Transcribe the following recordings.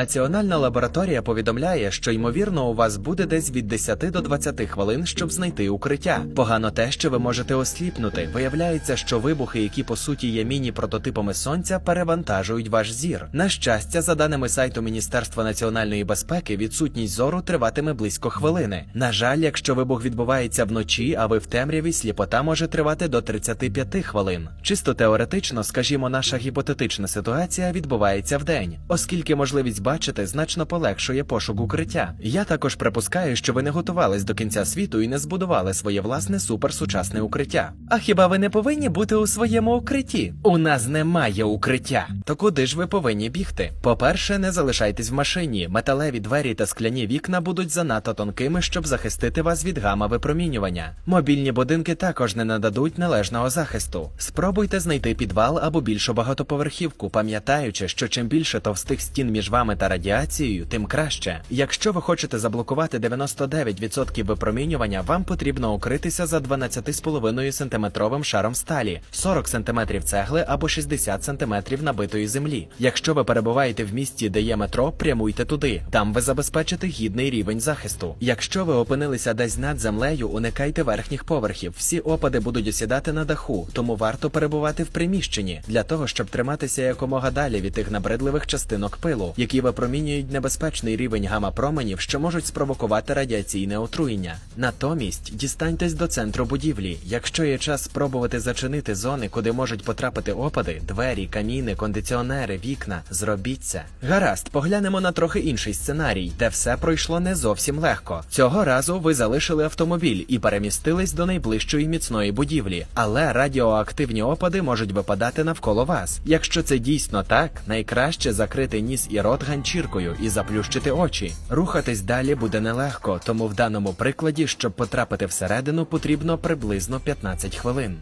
Національна лабораторія повідомляє, що ймовірно у вас буде десь від 10 до 20 хвилин, щоб знайти укриття. Погано те, що ви можете осліпнути. Виявляється, що вибухи, які по суті є міні-прототипами сонця, перевантажують ваш зір. На щастя, за даними сайту Міністерства національної безпеки, відсутність зору триватиме близько хвилини. На жаль, якщо вибух відбувається вночі, а ви в темряві, сліпота може тривати до 35 хвилин. Чисто теоретично, скажімо, наша гіпотетична ситуація відбувається вдень, оскільки можливість бачити значно полегшує пошук укриття. Я також припускаю, що ви не готувались до кінця світу і не збудували своє власне суперсучасне укриття. А хіба ви не повинні бути у своєму укритті? У нас немає укриття. То куди ж ви повинні бігти? По-перше, не залишайтесь в машині. Металеві двері та скляні вікна будуть занадто тонкими, щоб захистити вас від гама випромінювання. Мобільні будинки також не нададуть належного захисту. Спробуйте знайти підвал або більшу багатоповерхівку, пам'ятаючи, що чим більше товстих стін між вами та радіацією, тим краще. Якщо ви хочете заблокувати 99% випромінювання, вам потрібно укритися за 12,5 см шаром сталі, 40 см цегли або 60 см набитої землі. Якщо ви перебуваєте в місті, де є метро, прямуйте туди. Там ви забезпечите гідний рівень захисту. Якщо ви опинилися десь над землею, уникайте верхніх поверхів. Всі опади будуть осідати на даху, тому варто перебувати в приміщенні для того, щоб триматися якомога далі від тих набридливих частинок пилу, які випромінюють небезпечний рівень гама-променів, що можуть спровокувати радіаційне отруєння. Натомість дістаньтесь до центру будівлі. Якщо є час спробувати зачинити зони, куди можуть потрапити опади, двері, каміни, кондиціонери, вікна, зробіть це. Гаразд, поглянемо на трохи інший сценарій, де все пройшло не зовсім легко. Цього разу ви залишили автомобіль і перемістились до найближчої міцної будівлі, але радіоактивні опади можуть випадати навколо вас. Якщо це дійсно так, найкраще закрити ніс і рот ганчіркою і заплющити очі. Рухатись далі буде нелегко, тому в даному прикладі, щоб потрапити всередину, потрібно приблизно 15 хвилин.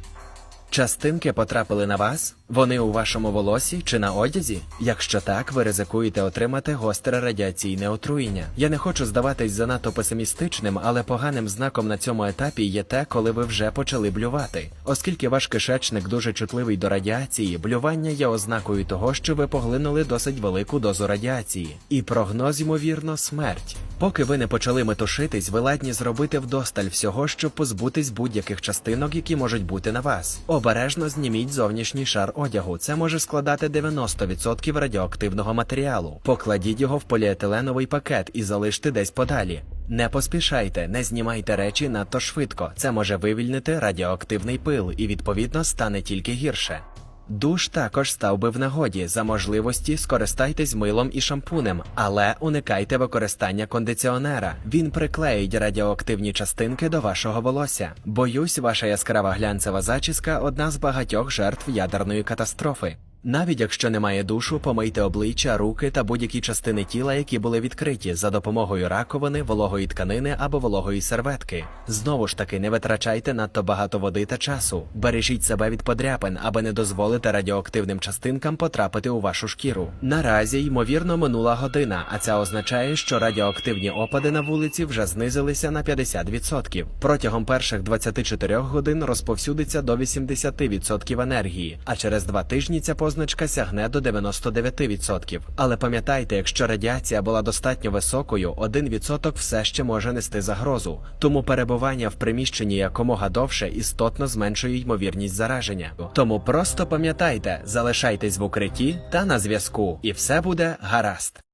Частинки потрапили на вас? Вони у вашому волосі чи на одязі? Якщо так, ви ризикуєте отримати гостре радіаційне отруєння. Я не хочу здаватись занадто песимістичним, але поганим знаком на цьому етапі є те, коли ви вже почали блювати. Оскільки ваш кишечник дуже чутливий до радіації, блювання є ознакою того, що ви поглинули досить велику дозу радіації. І прогноз, ймовірно, смерть. Поки ви не почали метушитись, ви ладні зробити вдосталь всього, щоб позбутись будь-яких частинок, які можуть бути на вас. Обережно зніміть зовнішній шар одягу. Це може складати 90% радіоактивного матеріалу. Покладіть його в поліетиленовий пакет і залиште десь подалі. Не поспішайте, не знімайте речі надто швидко. Це може вивільнити радіоактивний пил і відповідно стане тільки гірше. Душ також став би в нагоді. За можливості скористайтесь милом і шампунем, але уникайте використання кондиціонера. Він приклеїть радіоактивні частинки до вашого волосся. Боюсь, ваша яскрава глянцева зачіска одна з багатьох жертв ядерної катастрофи. Навіть якщо немає душу, помийте обличчя, руки та будь-які частини тіла, які були відкриті за допомогою раковини, вологої тканини або вологої серветки. Знову ж таки, не витрачайте надто багато води та часу. Бережіть себе від подряпин, аби не дозволити радіоактивним частинкам потрапити у вашу шкіру. Наразі, ймовірно, минула година, а це означає, що радіоактивні опади на вулиці вже знизилися на 50%. Протягом перших 24 годин розповсюдиться до 80% енергії, а через два тижні ця позначка сягне до 99%. Але пам'ятайте, якщо радіація була достатньо високою, 1% все ще може нести загрозу. Тому перебування в приміщенні якомога довше істотно зменшує ймовірність зараження. Тому просто пам'ятайте, залишайтесь в укритті та на зв'язку, і все буде гаразд.